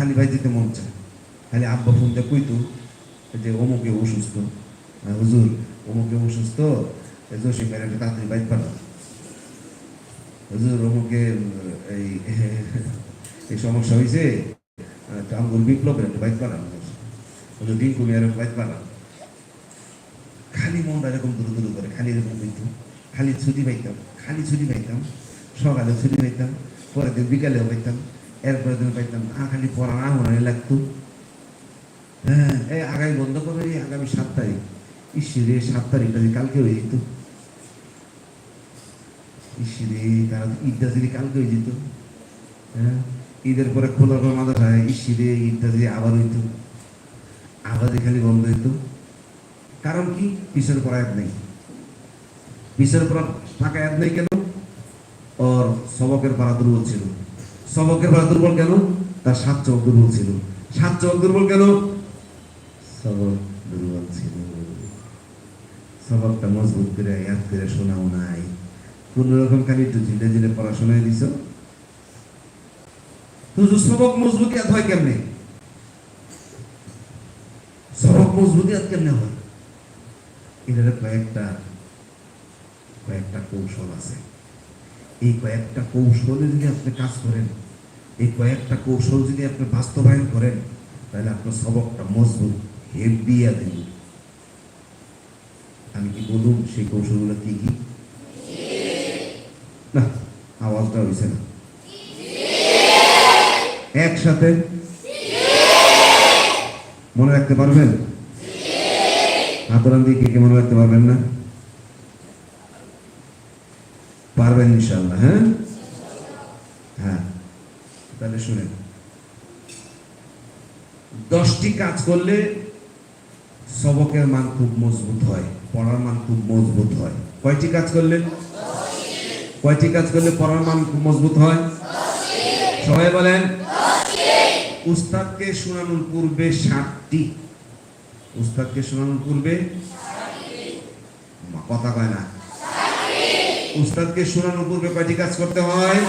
খালি ভাই যেতে মন চায়। খালি আব্বা ফোন দিয়ে কইতো যে অমুকে অসুস্থ? আহ, হুজুর অমুকে অসুস্থ? জসিম একটা তাড়াতাড়ি বাইক পাঠাও। হুজুর অমুকে এই এই সমস্যা হয়েছে আঙ্গুল বিপ্লবের একটা বাইক পাঠানো হুজুর ডিঙ্কু মেয়ের একটা বাইক পাঠানো খালি মনটা এরকম দূর দূর করে খালি এরকম হইতো খালি ছুটি পাইতাম খালি ছুটি পাইতাম সকালে ছুটি পাইতাম পরের দিন বিকালেও পাইতাম। এরপরের দিন পাইতাম খালি পড়া না মনে লাগতো। হ্যাঁ এই আগামী বন্ধ করে আগামী সাত তারিখ। ইসিরে সাত তারিখটা যে কালকে হয়ে যেত। ইসিরে তারা ঈদটা যদি কালকে হয়ে যেত। হ্যাঁ ঈদের পরে খোলার পর হয়। ইসিরে ঈদটা যদি আবার হইতো। আবার খালি বন্ধ হইতো। কারণ কি? পিছের পর আয়াত নেই। পিছের পর ফাঁকা আয়াত নেই কেন? ওর সবকের পাড়া দুর্বল ছিল। সবকের পাড়া দুর্বল কেন? তার সাত চোখ দুর্বল ছিল। সাত চোখ দুর্বল কেন? সবক দুর্বল ছিল। সবকটা মজবুত করে ইয়াদ করে শোনাও নাই। কোন রকম খালি একটু ধীরে ধীরে পড়াশোনায় দিছ? সবক মজবুত ইয়াদ হয় কেমনে? সবক মজবুত ইয়াদ কেমনে হয়? এটার কয়েকটা কয়েকটা কৌশল আছে। এই কয়েকটা কৌশলে যদি আপনি কাজ করেন, এই কয়েকটা কৌশল যদি আপনি বাস্তবায়ন করেন, তাহলে আপনার সবকটা মজবুত হেভিয়া দেব আমি কি বলুন সেই কৌশলগুলো কি কি? না, আওয়াজটা হয়েছে না। একসাথে? মনে রাখতে পারবেন? হাতরান দিয়ে কে কে মনে রাখতে পারবেন না? পারবেন ইনশাল্লাহ হ্যাঁ? হ্যাঁ তাহলে শুনেন। দশটি কাজ করলে সবকের মান খুব মজবুত হয়, পড়ার মান খুব মজবুত হয়। কয়টি কাজ করলে? কয়টি কাজ করলে পড়ার মান খুব মজবুত হয়? সবাই বলেন। উস্তাদকে শোনানোর পূর্বে ষাটটি। উস্তাদকে শোনানোর পূর্বে? কথা কয় না। উস্তাদকে শোনানোর পূর্বে কয়টি কাজ করতে হয়?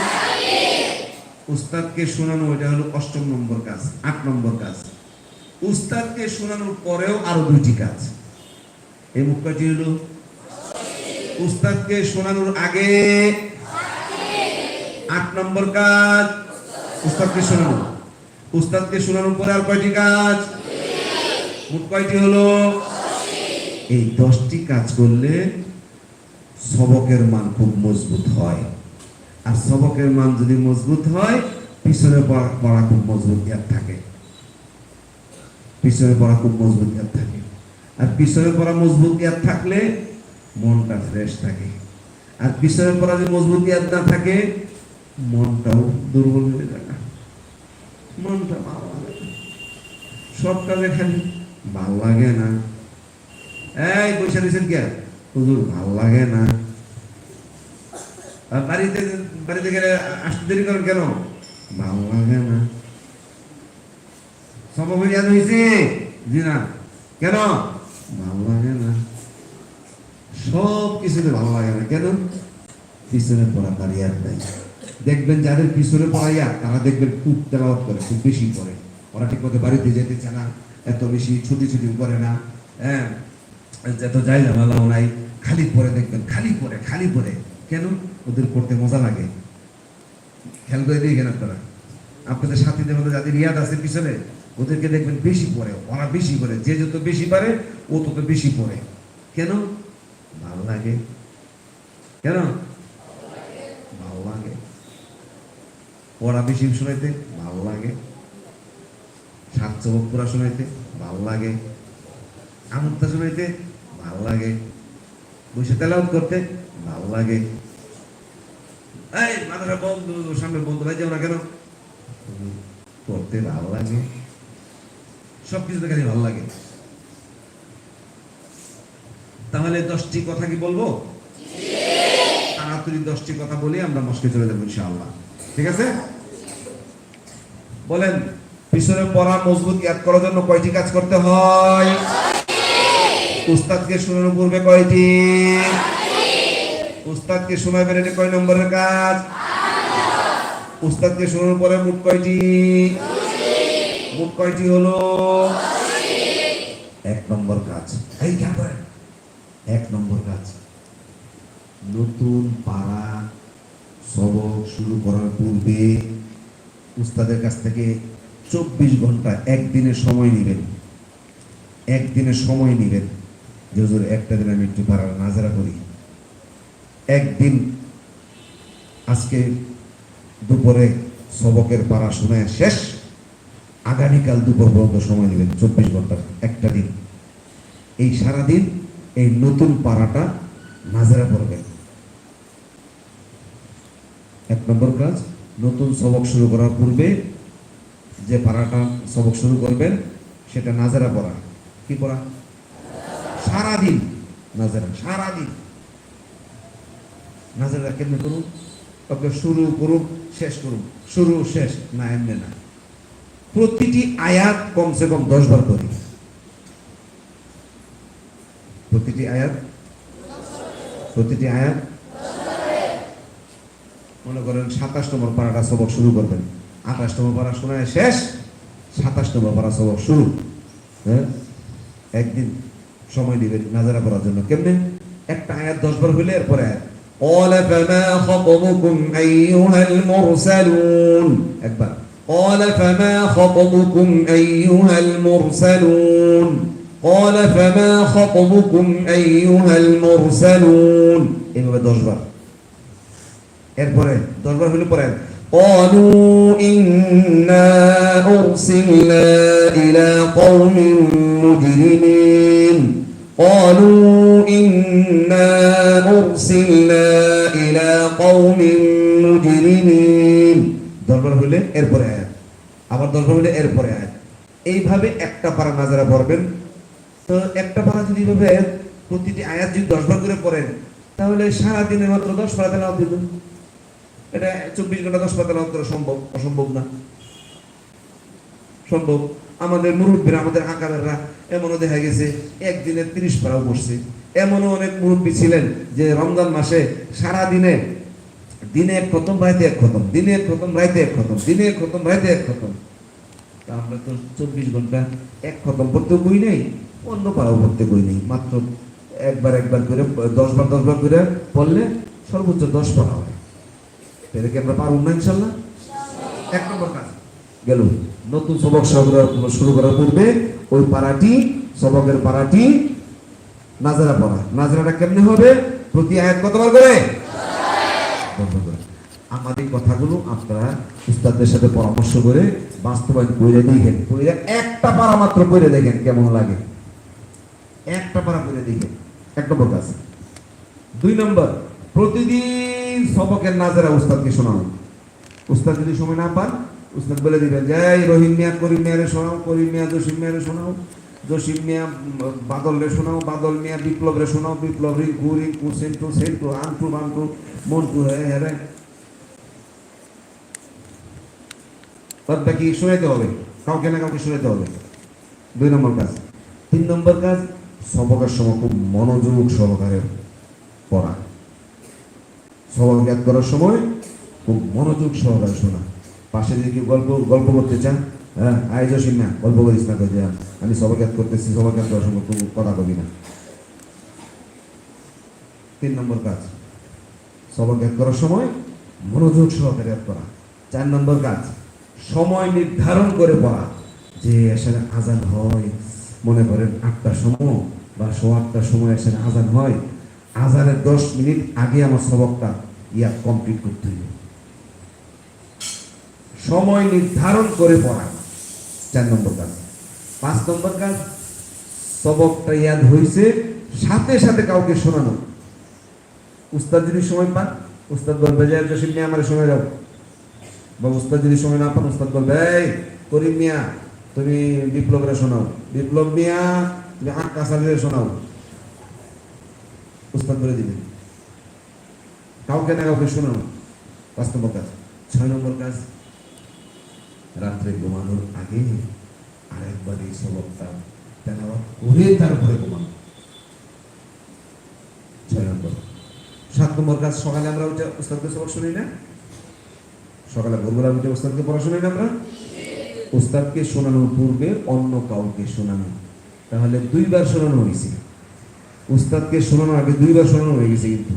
উস্তাদকে শোনানো, এটা হলো অষ্টম নম্বর কাজ, আট নম্বর কাজ। উস্তাদকে শোনানোর পরেও আরও দুইটি কাজ। এই মুখ কয়টি হলো, উস্তাদকে শোনানোর আগে আট নম্বর কাজ, উস্তাদকে শোনানো। উস্তাদকে শোনানোর পরে আর কয়টি কাজ? মোট কয়টি হলো? এই দশটি কাজ করলে সবকের মান খুব মজবুত হয়। আর সবকের মান যদি মজবুত হয়, পিছনে পড়া খুব মজবুত ইয়াদ থাকে। পিছনে পড়া খুব মজবুত ইয়াদ থাকে। আর পিছনে পড়া মজবুত ইয়াদ থাকলে মনটা ফ্রেশ থাকে। আর পিছনে পড়া যদি মজবুত ইয়াদ না থাকে, মনটাও দুর্বল হয়ে যায় মনটা ভালো লাগে সব কাজে খালি ভালো লাগে না। এই, পয়সা দিয়েছেন কে? হুজুর ভালো লাগে না বাড়িতে বাড়িতে গেলে আসতে দেরি করেন কেন? ভালো লাগে না হয়েছে জি না। কেন? ভালো লাগে না সব কিছুতে ভালো লাগে না কেন? পিছনে পড়া তার নাই। দেখবেন যাদের পিছনে পড়া ইয়াদ, তারা দেখবেন খুব তেলাওয়াত করে, খুব বেশি করে। ওরা ঠিক মতো বাড়িতে যেতে চায় না, এত বেশি ছুটি ছুটি করে না হ্যাঁ? এত যাই ঝামেলাও নাই, খালি পরে দেখবেন, খালি পরে খালি পরে। কেন? ওদের পড়তে মজা লাগে। খেয়াল করে দিয়ে কেন আপনারা। আপনাদের সাথীদের মধ্যে যাদের রিয়াদ আছে পিছনে, ওদেরকে দেখবেন বেশি পড়ে, ওরা বেশি করে যে যত বেশি পারে, ও তত বেশি পড়ে। কেন? ভালো লাগে। কেন? ভালো লাগে। পড়া বেশি শোনাইতে ভালো লাগে। সাত চমক পড়া শোনাইতে ভালো লাগে। আমুত্তা শোনাইতে ভালো লাগে বসে তেলাওয়াত করতে ভালো লাগে এই বন্ধু সামনে বন্ধু, ভাই, যাও না কেন? করতে ভালো লাগে সব ভালো লাগে তাহলে দশটি কথা কি বলব? তাড়াতাড়ি দশটি কথা বলে, আমরা মস্কে চলে যাব, ইনশাআল্লাহ। ঠিক আছে? বলেন, পিছনে পড়া মজবুত ইয়াদ করার জন্য কয়টি কাজ করতে হয়? উস্তাদকে শোনানোর পূর্বে কয়টি উস্তাদকে শোনাবেন এটা কয় নম্বরের কাজ? উস্তাদকে শোনানোর পরে মোট কয়টি? মোট কয়টি হলো? এক নম্বর কাজ। এই এক নম্বর কাজ। নতুন পাড়া সবক শুরু করার পূর্বে উস্তাদের কাছ থেকে চব্বিশ ঘণ্টা একদিনের সময় নেবেন। একদিনের সময় নেবেন। যে হুজুর, একটা দিন আমি একটু পাড়ার নাজারা করি। একদিন আজকে দুপুরে সবকের পাড়া শুনে শেষ। আগামীকাল দুপুর পর্যন্ত সময় নেবেন, চব্বিশ ঘণ্টা, একটা দিন। এই সারাদিন এই নতুন পাড়াটা নাজারা পড়বেন এক নম্বর কাজ, নতুন সবক শুরু করার পূর্বে যে পাড়াটা সবক শুরু করবেন, সেটা নাজারা পড়া কি পড়া সারাদিন, নাজারা সারাদিন। নাজারা কেমনে করুন তবে শুরু করুন শেষ করুন শুরু, শেষ, না, এমনি না। প্রতিটি আয়াত কমসে কম দশ বার করি প্রতিটি আয়াত? প্রতিটি আয়াত? মনে করেন সাতাশ নম্বর পাড়াটা সবক শুরু করবেন। আঠাশ নম্বর পাড়া শোনায় শেষ, সাতাশ নম্বর পাড়া সবক শুরু। হ্যাঁ? একদিন সময় নেবেন নাজারা করার জন্য কেমনে একটা আয়াত দশ বার হইলে এরপরে আয়াত قال فما خطبكم أيها المرسلون একবার قال فما خطبكم أيها المرسلون قال فما خطبكم أيها المرسلون এইভাবে দশ বার এরপরে দশবার হলে পরে قالوا إنا أرسلنا إلى قوم مجرمين قالوا إنا أرسلنا إلى قوم مجرمين দরবার হলে এরপরে আয়াত আবার দরবার হলে এরপরে আয়াত এইভাবে একটা পারা নাজারা পড়বেন তো একটা পারা যদি এইভাবে প্রতিটি আয়াত যদি দশবার করে পড়েন তাহলে সারা দিনের মাত্র দশ পারা তেলাওয়াত দিবেন এটা চব্বিশ ঘণ্টা পাতা লাভ সম্ভব, অসম্ভব না। সম্ভব। আমাদের মুরব্বীরা, আমাদের আকারেররা এমনও দেখা গেছে, একদিনে তিরিশ পাড়াও পড়ছে। এমনও অনেক মুরব্বী ছিলেন যে রমজান মাসে সারা দিনে দিনে এক খতম, রাইতে এক খতম, দিনে এক রাইতে এক খতম, দিনে এক খতম, রাইতে এক খতম। তা আমরা তো চব্বিশ ঘণ্টা এক খতম পড়তে বই নেই, অন্য পাড়াও পড়তে বই নেই। মাত্র একবার একবার করে, দশ বার দশ বার করে পড়লে সর্বোচ্চ দশ পারা হয়। না? ইনশাল্লাহ এক নম্বর কাজ। গেল নতুন সবক শুরু করার পূর্বে ওই পাড়াটি, সবকের পাড়াটি নাজারা পড়া। নাজারাটা কেমনে হবে? প্রতি আয়াত কতবার করে? কথাগুলো আপনারা উস্তাদদের সাথে পরামর্শ করে বাস্তবায়ন করে দেখেন। করে একটা পারা মাত্র করে দেখেন কেমন লাগে। একটা পারা করে দেখেন। এক নম্বর কাজ। দুই নম্বর, প্রতিদিন সবকের নাজারা উস্তাদকে শোনাও। উস্তাদ যদি সময় না পান উস্তাদ বলে দিবেন যে এই রহিম মিয়া করিম মিয়ারে শোনাও করিম মিয়া জসিম মিয়ারে শোনাও জসিম মিয়া উম, বাদলরে শোনাও বাদল মিয়া বিপ্লবরে শোনাও বিপ্লব রিঙ্কু রিঙ্কু সেন্টু সেন্টু আন্টু বান্টু মন্টু হ্যাঁ হ্যাঁ বাকি শোনাইতে হবে কাউকে না কাউকে শোনাইতে হবে। দুই নম্বর কাজ। তিন নম্বর কাজ সবকের সময় খুব মনোযোগ সহকারে পড়া। সবক জ্ঞাত করার সময় খুব মনোযোগ সহকারে শোনা। পাশে যদি কেউ গল্প গল্প করতে চান হ্যাঁ আয়োজন না, গল্প করিস না যে, আমি সবক জ্ঞাত করতেছি সবক জ্ঞাত করার সময় খুব কথা কবি না। তিন নম্বর কাজ সবক জ্ঞাত করার সময় মনোযোগ সহকারে করা। চার নম্বর কাজ, সময় নির্ধারণ করে পড়া। যে আসলে আজান হয়, মনে করেন আটটার সময় বা সোয়া আটটার সময় আসলে আজান হয় আজানের দশ মিনিট আগে আমার সবকটা ইয়া কমপ্লিট করতে হবে সময় নির্ধারণ করে পড়া। চার নম্বর কাজ। পাঁচ নম্বর কাজ, সবকটা ইয়াদ হয়েছে সাথে সাথে কাউকে শোনানো। উস্তাদ যদি সময় পান, উস্তাদ বলবে যে জসিম আমার সময় যাও বা উস্তাদ যদি সময় না পান, উস্তাদ বলবে, এই, করিম মিয়া, তুমি বিপ্লবরে শোনাও। বিপ্লব মিয়া, তুমি কাসারিরে শোনাও। উস্তাদ করে দিবেন কাউকে না কাউকে শোনাও। পাঁচ নম্বর কাজ। ছয় নম্বর কাজ, রাত্রে ঘুমানোর আগে আরেকবার এই সবকটা তেলাওয়াত করে তারপরে ঘুমানো। ছয় নম্বর। সাত নম্বর কাজ, সকালে আমরা উঠে উস্তাদকে সবক শুনি না? সকালে ভোরবেলা উঠে উস্তাদকে পড়া শুনি না আমরা? উস্তাদকে শোনানোর পূর্বে অন্য কাউকে শোনানো। তাহলে দুইবার শোনানো হয়েছে। উস্তাদকে শোনানো আগে দুইবার শোনানো হয়ে গেছে কিন্তু।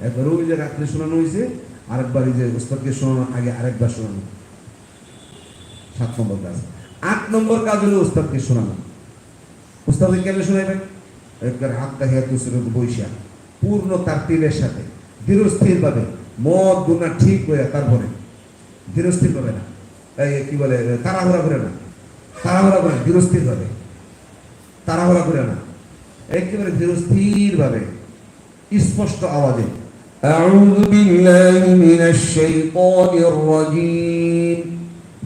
একবার ওই যে রাত্রে শোনানো হয়েছে আরেকবার যে উস্তাদকে শোনানোর আগে আরেকবার শোনানো। সাত নম্বর কাজ। আট নম্বর কাজ হলো উস্তাদকে শোনানো। উস্তাদকে কেন শোনাবেন একবার হাত দেখে তুসরত বৈশা। পূর্ণ তার তীরের সাথে। ধীরস্থির ভাবে। মদ গুণা ঠিক করে তারপরে। ধীরস্থির ভাবে না। এই কি বলে? তাড়াহুড়া করে না। তাড়াহুড়া করে না, ধীরস্থির ভাবে। তাড়াহুড়া করে না। একেবারে ধীরস্থির ভাবে স্পষ্ট আওয়াজে أعوذ بالله من الشيطان الرجيم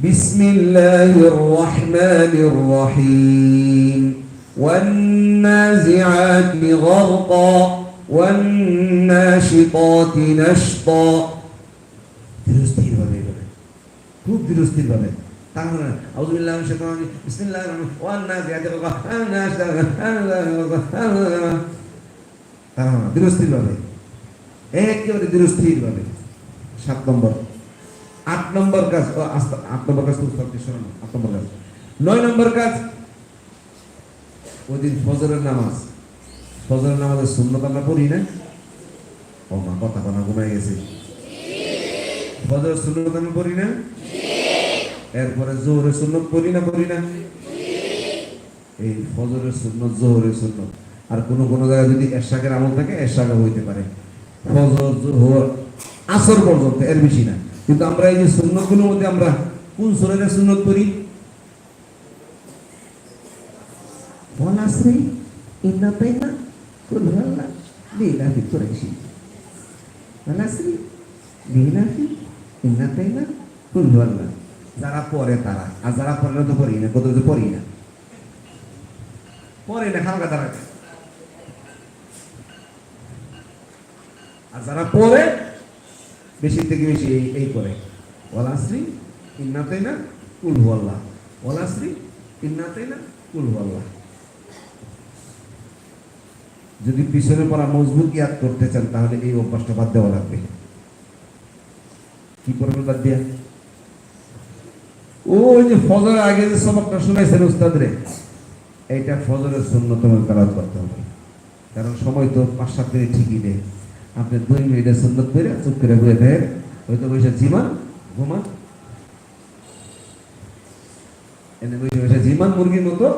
بسم الله الرحمن الرحيم والنازعات غرقا والناشطات نشطا ধীরস্থির ভাবে এভাবে খুব ধীরস্থির ভাবে তাহলে বিসমিল্লাহির রহমানির রহিম। ওয়ান নাজিআতি গারকা ওয়ান নাশিতাতি তাহলে ধীরস্থির ভাবে একেবারে ধীরস্থির ভাবে সাত নম্বর। আট নম্বর কাজ আট নম্বর কাজ আট নম্বর কাজ। নয় নম্বর কাজ ওই ফজরের নামাজ। ফজরের নামাজের সুন্নত আমরা পড়ি না? ও মা, কথা কথা ঘুমাই গেছে। ফজর সুন্নত আমি পড়ি না? এরপরে জোরে সুন্নত পড়ি না পড়ি না? এই ফজরের সুন্নত, জোহরের সুন্নত। আর কোন কোন জায়গায় যদি এরশাকের আমল থাকে এরশাকে হইতে পারে। ফজর, জোহর, আসর পর্যন্ত, এর বেশি না। কিন্তু আমরা এই যে সুন্নতগুলোর মধ্যে আমরা কোন সুরের সুন্নত করি? পলাশ্রী ইন্না তাই না কুলহাল্লা লীলাফি কুরাইশি। পলাশ্রী লীলাফি ইন্না তাই না কুলহাল্লা। যারা পড়ে তারা, আর যারা পড়ে না তো পড়ি না কত তো পড়ি না? পড়ি না খাওয়া তারা আর যারা পড়ে বেশি থেকে বেশি এই এই করে ওলাশ্রী ইন্নাতেই না কুল হুয়াল্লাহ ওলাশ্রী ইন্নাতেই না কুল হুয়াল্লাহ যদি পিছনে পড়া মজবুত ইয়াদ করতে চান, তাহলে এই অভ্যাসটা বাদ দেওয়া লাগবে। কি করবেন বাদ দিয়া? ওই যে ফজরের আগে যে সবকটা শুনাইছেন উস্তাদরে, এইটা ফজরের শূন্যতম কালাত করতে হবে। কারণ সময় তো পাঁচ সাত মিনিট ঠিকই দেয় আপনি দুই মিনিটের সুন্নত করে চুপ করে বয়ে দেয় হয়তো বসে জিমান, ঘুমান। এনে বসে বসে জিমান মুরগির মতো,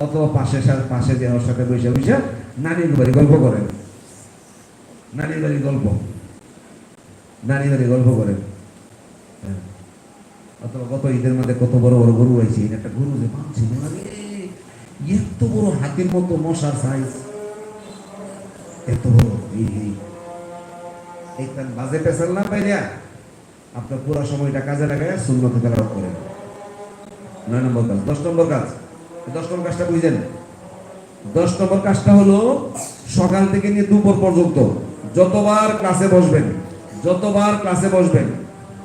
অথবা পাশে পাশে যে ওর সাথে বসে বসে নানির বাড়ি গল্প করেন। নানির বাড়ি গল্প। নানির বাড়ি গল্প করেন। হ্যাঁ। অথবা গত ঈদের মধ্যে কত বড় বড় গরু হয়েছে একটা গরু যে মানছে এত বড় হাতির মতো মশার সাইজ এত বড়, এই বাজে পেশাল না পাইয়া আপনার পুরো সময়টা কাজে লাগায় শূন্যতে তেলাওয়াত করেন। নয় নম্বর কাজ, দশ নম্বর কাজ দশ নম্বর কাজটা বুঝলেন দশ নম্বর কাজটা হলো সকাল থেকে নিয়ে দুপুর পর্যন্ত যতবার ক্লাসে বসবেন, যতবার ক্লাসে বসবেন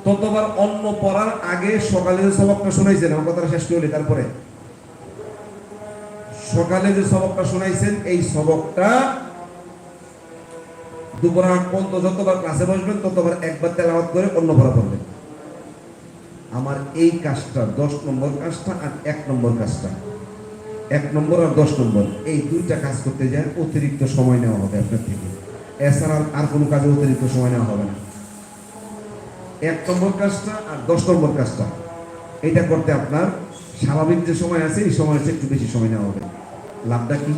ততবার অন্য পড়ার আগে সকালে যে সবকটা শোনাইছেন, আমার কথাটা শেষ করলি তারপরে। সকালে যে সবকটা শোনাইছেন, এই সবকটা দুপুর পর্যন্ত যতবার ক্লাসে বসবেন, ততবার একবার তেলাওয়াত করে অন্য পড়া পড়বেন। আমার এই কাজটা দশ নম্বর কাজটা আর এক নম্বর কাজটা। এক নম্বর আর দশ নম্বর, এই দুইটা কাজ করতে যায় অতিরিক্ত সময় নেওয়া হবে আপনার থেকে। এছাড়া আর কোনো কাজে অতিরিক্ত সময় নেওয়া হবে না। এক নম্বর কাজটা আর দশ নম্বর কাজটা। এটা করতে আপনার স্বাভাবিক যে সময় আছে এই সময় আছে একটু বেশি সময় নেওয়া হবে। লাভটা কি?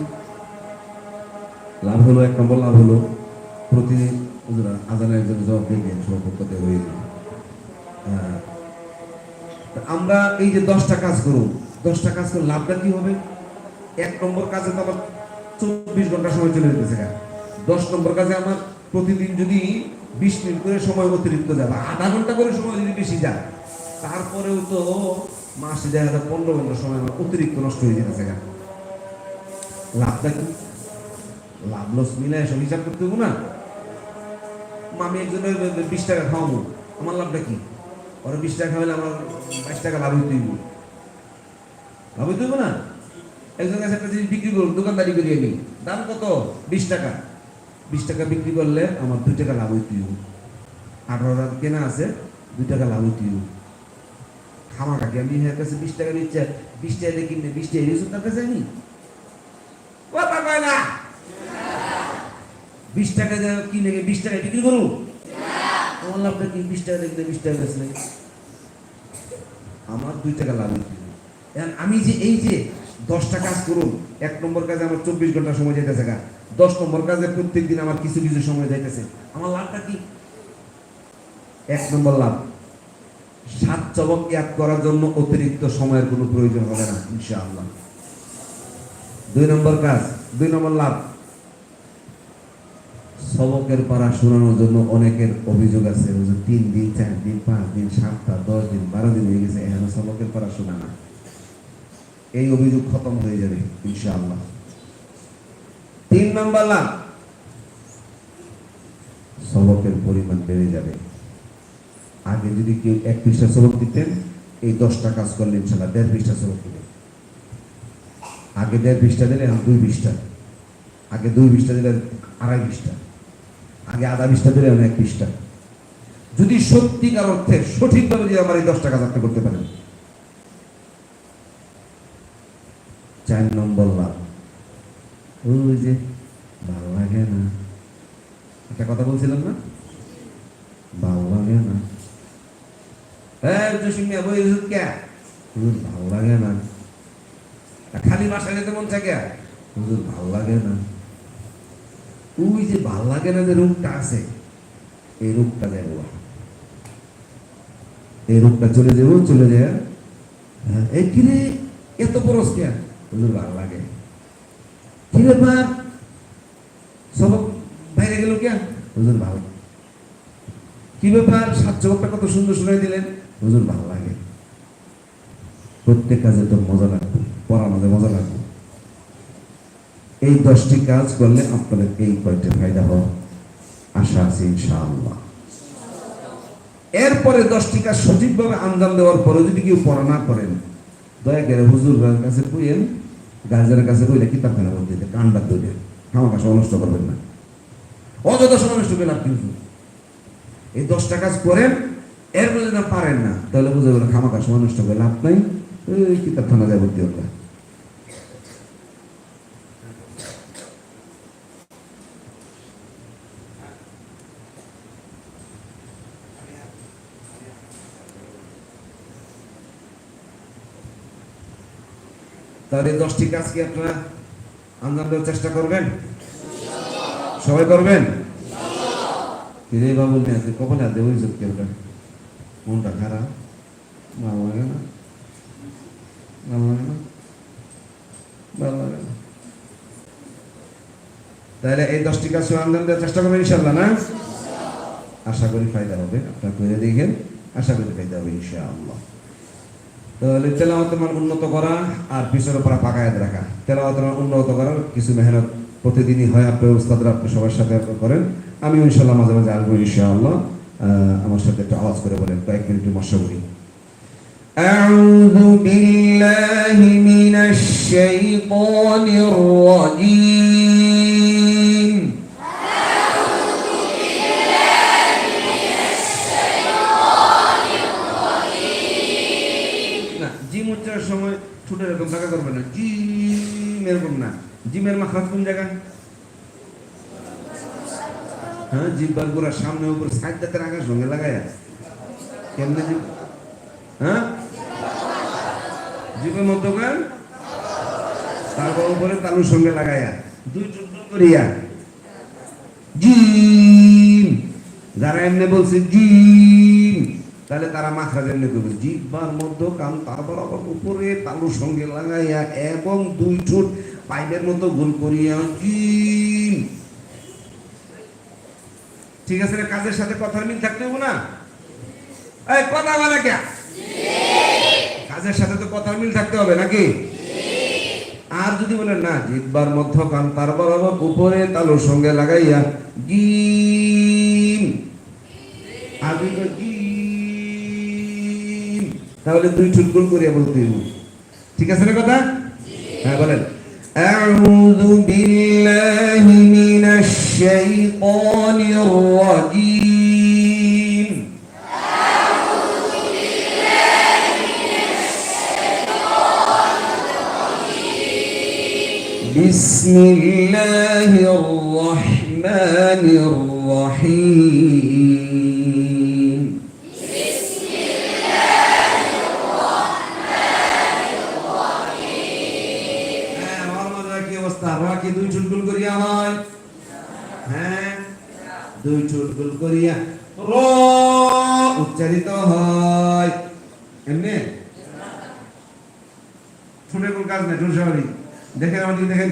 লাভ হলো এক নম্বর লাভ হলো প্রতিদিন আজানের জন্য জবাব দিবেন সর্বপক্ষতে হয়ে আমরা এই যে দশটা কাজ করব দশটা কাজ করে লাভটা কি হবে? এক নম্বর কাজে তো আমার চব্বিশ ঘণ্টা সময় চলে যেতেছে। দশ নম্বর কাজে আমার প্রতিদিন যদি বিশ মিনিট করে সময় অতিরিক্ত যাবে আধা ঘণ্টা করে সময় যদি বেশি যায় তারপরেও তো মাসে যায় পনেরো ঘণ্টা সময় আমার অতিরিক্ত নষ্ট হয়ে যেতেছে গা। লাভটা কি? লাভ লস মিলে সব হিসাব করতে হব না? আমি একজনের বিশ টাকা খাওয়াবো, আমার লাভটা কি? ওরা বিশ টাকা খাওয়ালে আমার বাইশ টাকা লাভ হইতে হইব। লাভ হইতে না? একজন কাছে একটা জিনিস বিক্রি করুন, দোকানদারি করি আমি। দাম কত? বিশ টাকা। বিশ টাকা বিক্রি করলে আমার দুই টাকা লাভ হইতে আঠারো টাকা কেনা আছে, দুই টাকা লাভ হইতে হইব খামা আমি এর কাছে বিশ টাকা নিচ্ছে, বিশ টাকা দিয়ে কিনলে বিশ টাকা নিয়েছো তার কাছে আমি? কথা কয় না? বিশ টাকা কিনে গিয়ে বিশ টাকায় বিক্রি করু আমার লাভটা কি? বিশ টাকা দেখলে বিশ টাকা বেচলে। আমার দুই টাকা লাভ হইছে। আমি যে এই যে দশটা কাজ করুন, এক নম্বর কাজে আমার চব্বিশ ঘণ্টা সময় যাইতেছে গা। দশ নম্বর কাজে প্রত্যেক দিন আমার কিছু কিছু সময় যাইতেছে। আমার লাভটা কি? এক নম্বর লাভ, সাত চবক ইয়াদ করার জন্য অতিরিক্ত সময়ের কোনো প্রয়োজন হবে না, ইনশাআল্লাহ। দুই নম্বর কাজ, দুই নম্বর লাভ সবকের পাড়া শোনানোর জন্য অনেকের অভিযোগ আছে তিন দিন, চার দিন, পাঁচ দিন, সাতটা, দশ দিন, বারো দিন হয়ে গেছে, এখানে সবকের পাড়া শোনা না। এই অভিযোগ খতম হয়ে যাবে, ইনশাআল্লাহ। তিন নম্বর লাভ। সবকের পরিমাণ বেড়ে যাবে। আগে যদি কেউ এক পৃষ্ঠা সবক দিতেন, এই দশটা কাজ করলে ইনশাল্লাহ দেড় পৃষ্ঠা সবক দিবেন। আগে দেড় পৃষ্ঠা দিলে এখন দুই পৃষ্ঠা। আগে দুই পৃষ্ঠা দিলে আড়াই পৃষ্ঠা। আগে আধা পৃষ্ঠা দিলে এক পৃষ্ঠা। যদি সত্যিকার অর্থে সঠিকভাবে যদি আমার এই দশটা কাজ আপনি করতে পারেন চার নম্বর লাভ ওই যে ভালো লাগে না। একটা কথা বলছিলাম না? ভালো লাগে না। ভালো লাগে না। খালি বাসায় যেতে মন চায় কে হুজুর ভালো লাগে না। ওই যে ভালো লাগে না যে রূপটা আছে এই রূপটা যাব এই রূপটা চলে যাব চলে যায়। হ্যাঁ, এই কিরে এত বরস কে হুজুর ভালো লাগে কিরে মা সব বাইরে গেল কে? হুজুর ভালো। কি ব্যাপার? সাত জবাবটা কত সুন্দর শুনাই দিলেন। হুজুর ভালো লাগে। প্রত্যেক কাজে তো মজা লাগবে পড়ানোতে মজা লাগবে। এই দশটি কাজ করলে আপনাদের এই কয়টি ফায়দা হওয়ার আশা আছে ইনশাআল্লাহ। এরপরে দশটি কাজ সঠিকভাবে আঞ্জাম দেওয়ার পরে যদি কেউ পড়া না করেন দয়া করে হুজুর কাছে কইেন গার্জেনের কাছে কইলে কিতাবখানা বলতে দিতে কান্ডা তৈরি আমার কাছে অনষ্ট করবেন না। অযথা সময় নষ্ট করে লাভ কিন্তু এই দশটা কাজ করেন এর যদি না পারেন না, তাহলে বুঝে গেল খামাকা সময় নষ্ট করে লাভ নাই। ওই কিতাব থানা যায় ভর্তি হতে তাহলে দশটি কাজ কি আপনারা? আঞ্জাম দেওয়ার চেষ্টা করবেন? সবাই করবেন? ফিরে বাবু আসে কপালে হাতে ওই সব কেউ মনটা খারাপ। ভালো লাগে না। ভালো লাগে না। ভালো লাগে না। তাহলে এই দশটি কাজ আন্দোলন দেওয়ার চেষ্টা করবেন ইনশাল্লাহ না? আশা করি ফায়দা হবে। আপনার করে দেখেন। আশা করি ফায়দা হবে ইনশাআল্লাহ। তাহলে তেলাওয়াত মান উন্নত করা আর পিছনের পড়া পাকায়াত রাখা তেলাওয়াত মান উন্নত করার কিছু মেহনত প্রতিদিনই হয় আপনার উস্তাদরা আপনি সবার সাথে করেন আমি ইনশাল্লাহ মাঝে মাঝে আসবো ইনশাআল্লাহ আহ, আমার সাথে একটু আওয়াজ করে বলেন কয়েক মিনিট মশা করি أعوذ بالله من الشيطان الرجيم সময় করবে না। এরকম না? জিমের মাখাত কোন জায়গায় হ্যাঁ সামনে উপরে সাইড সঙ্গে লাগায় কেমনে হ্যাঁ? মধ্যকার? তারপর উপরে তালুর সঙ্গে লাগাইয়া দুই টুকরো করিয়া জিম! যারা এমনি বলছে, জিম! তাহলে তারা মাখরাজ এমনি করবে জিব্বার মধ্য কান তারপর আবার উপরে তালুর সঙ্গে লাগাইয়া এবং দুই ঠোঁট পাইপের মতো গোল করিয়া জিম ঠিক আছে কাজের সাথে কথার মিল থাকতে হবে না? এই, কথা বলে কে? কাজের সাথে তো কথার মিল থাকতে হবে নাকি? আর যদি বলেন না জিতবার মধ্য কান তার বরাবর উপরে তালুর সঙ্গে লাগাইয়া আর যদি তাহলে দুই চুলগুল করিয়া বলতে ঠিক আছে না কথা হ্যাঁ বলেন أعوذ بالله من الشيطان الرجيم أعوذ بالله من الشيطان الرجيم بسم الله الرحمن الرحيم দুই চোট গোল করিয়া র, উচ্চারিত হয়। এমনি? ঠোঁটে কোন কাজ নেই ঠোঁট সবারই দেখেন আমাদের দেখেন।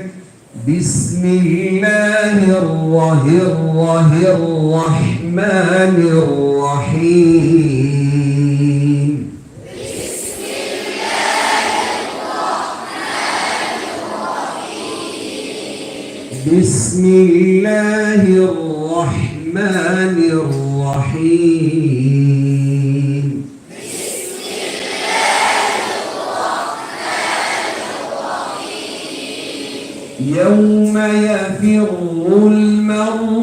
বিসমিল্লাহির রাহির রাহমানির রাহিম। বিসমিল্লাহির রাহিম। الرحمن الرحيم. بسم الله الرحمن الرحيم يوم يفر المرء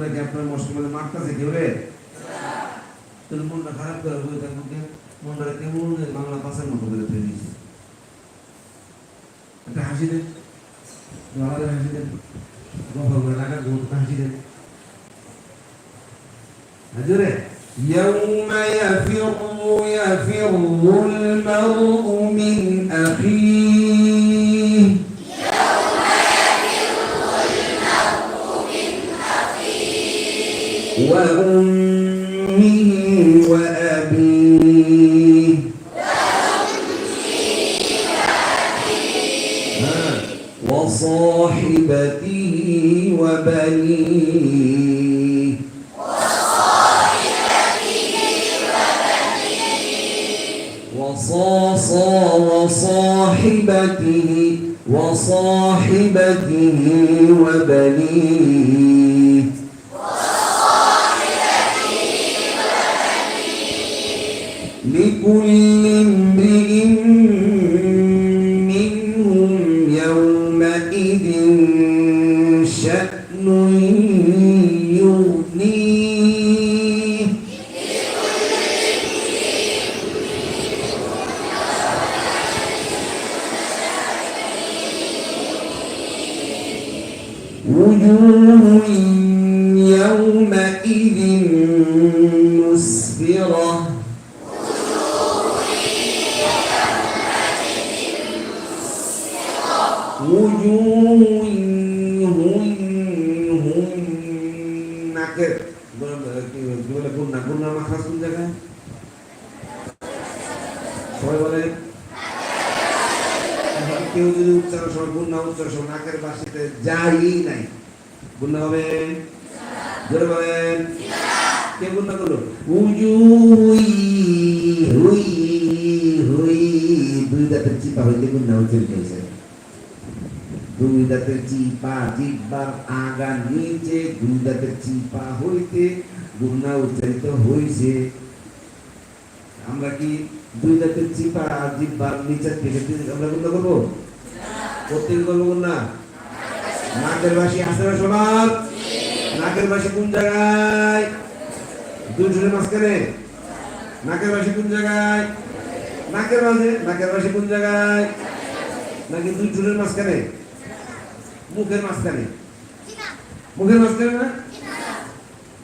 হুজুরা কি আপনার মস্ত মানে মারতেছে কেউ রে তোর মনটা খারাপ করে বই তার মধ্যে মনটা কেমন বাংলা পাশের মতো করে ফেলে দিয়েছে একটা হাসি দেন আমাদের হাসি দেন গফর করে টাকা গোট হাসি দেন হাজুরে يوم يفر يفر المرء من أخيه وصاحبته وصاحبته وبنيه কেউ যদি উচ্চারণ সময় গুণা উচ্চারণ সময় নাকের বাসিতে যাই নাই, গুণা হবে? ধরে বলেন। কে করল? উজু হুই হুই, দুই দাঁতের চিপা হইলে গুণা উচ্চারণ হয়েছে দুই দাঁতের চিপা, জিব্বার আগা নিচে, দুই দাঁতের চিপা হইতে গুণা উচ্চারিত হয়েছে আমরা কি দুই দাঁতের চিপা আর জিব্বার নিচের থেকে আমরা গুন্না করব? প্রত্যেক করব গুন্না নাকের বাসি আছে না সবার? নাকের বাসি কোন জায়গায়? দুই মাঝখানে? নাকের বাসি কোন জায়গায়? নাকের মাঝে নাকের বাসি কোন জায়গায়? নাকি দুই ঝুলের মাঝখানে? মুখের মাঝখানে? মুখের মাঝখানে না?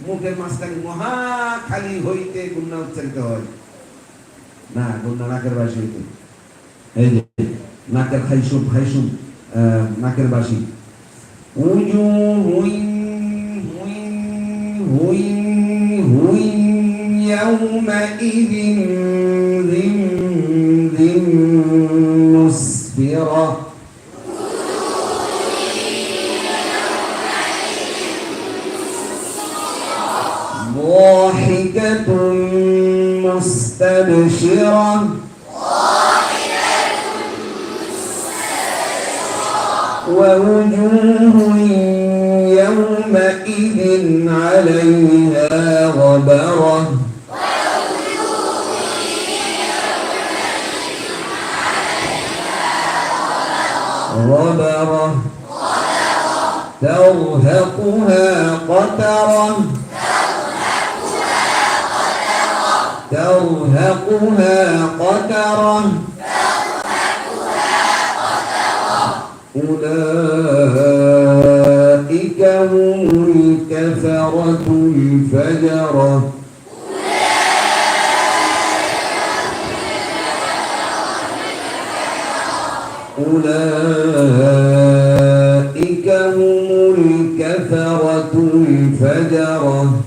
মুখের মাঝখানে মহা খালি হইতে গুন্না উচ্চারিত হয়। না গুন্না নাকের বাসি হইতে এই যে নাকের খাইসুম খাইসুম আহ, নাকের বাসি وجوه هوي هوي يومئذ ذم ذم مستبشرة ووجوه يومئذ عليها غبرة. غبرة. ترهقها قترة. ترهقها قترة. أولئك هم الكفرة الفجرة. أولئك هم الكفرة الفجرة.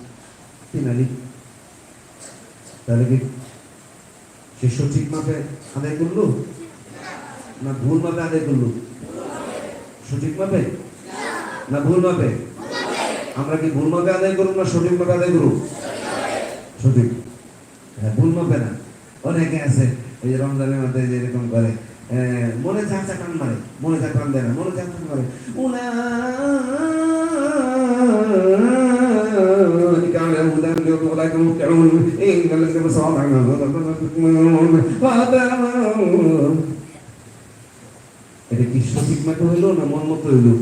আলিফ তাহলে কি সে সঠিক মাপে আদায় করল? না ভুল মাপে আদায় করল? সঠিক মাপে? না ভুল মাপে? আমরা কি ভুল মাপে আদায় করুন না সঠিক মাপে আদায় করুন সঠিক। হ্যাঁ ভুল মাপে না। অনেকে আছে এই রমজানের মধ্যে যে এরকম করে মনে যা চা মারে, মনে যা টান দেয় না, মনে যা মারে উনা أولئك هم المفلحون إن الذين كفروا سواء عليهم أنذرتهم এটা কি সঠিক মতো হইলো না মন মতো হইলো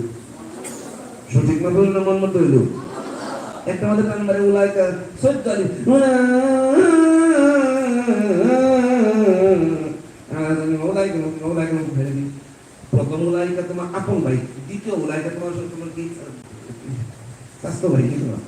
সঠিক মতো হইলো না মন মতো হইলো একটা আমাদের টান মারে উলাইকা সহ্য আলী উলাইকা উলাইকা ফেলে দিই প্রথম উলাইকা তোমার আপন ভাই দ্বিতীয় উলাইকা তোমার তোমার কি স্বাস্থ্য ভাই কি তোমার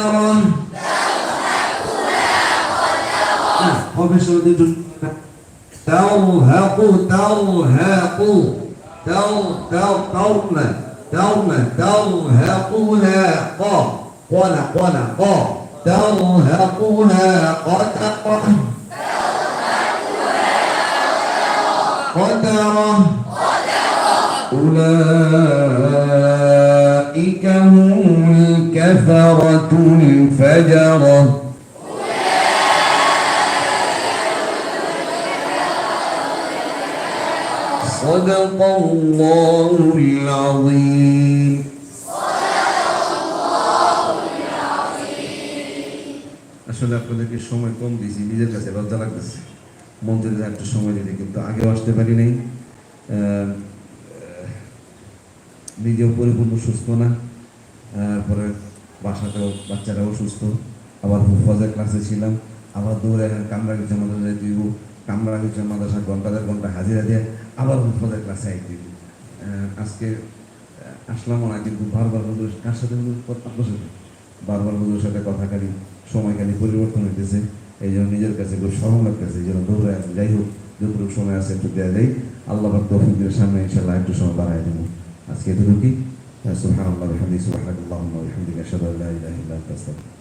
وبشر الجنة ترهق ترهق تر تر ترنا ترنا ترهقها قا قال قال قا ترهقها قتقة قدرة أولئك هم الكفرة الفجرة. صدق الله العظيم আসলে আপনাদেরকে সময় কম দিয়েছি নিজের কাছে লজ্জা লাগতেছে মন্দিরে একটু সময় দিতে কিন্তু আগেও আসতে পারি নাই আহ, নিজেও পরিপূর্ণ সুস্থ না তারপরে বাসাতেও বাচ্চারাও সুস্থ আবার হুফাজের ক্লাসে ছিলাম আবার দৌড়ে এখন কামরা গেছে মাদ্রাসায় দিব কামরা গেছে মাদ্রাসা ঘন্টা দেড় ঘন্টা হাজিরা দিয়ে আবার হুফাজের ক্লাসে এক দিব। আজকে আসলাম না কিন্তু বারবার হুজুর কার সাথে আপনার বারবার হুজুরের সাথে কথা খালি, সময় খালি পরিবর্তন হইতেছে। এই জন্য নিজের কাছে খুব সরম লাগতেছে এই জন্য দৌড়ে আসি। যাই হোক, যতটুকু সময় আছে একটু দেওয়া যায় আল্লাহ পাক সামনে ইনশাআল্লাহ একটু সময় বাড়াই দেবো। আজকে এতটুকুই। সুবহানাল্লাহ, বিহামদিহি সুবহানাল্লাহুম্মা ওয়া বিহামদিহি, আশহাদু আল্লা ইলাহা ইল্লা আনতা, আস্তাগফিরুকা।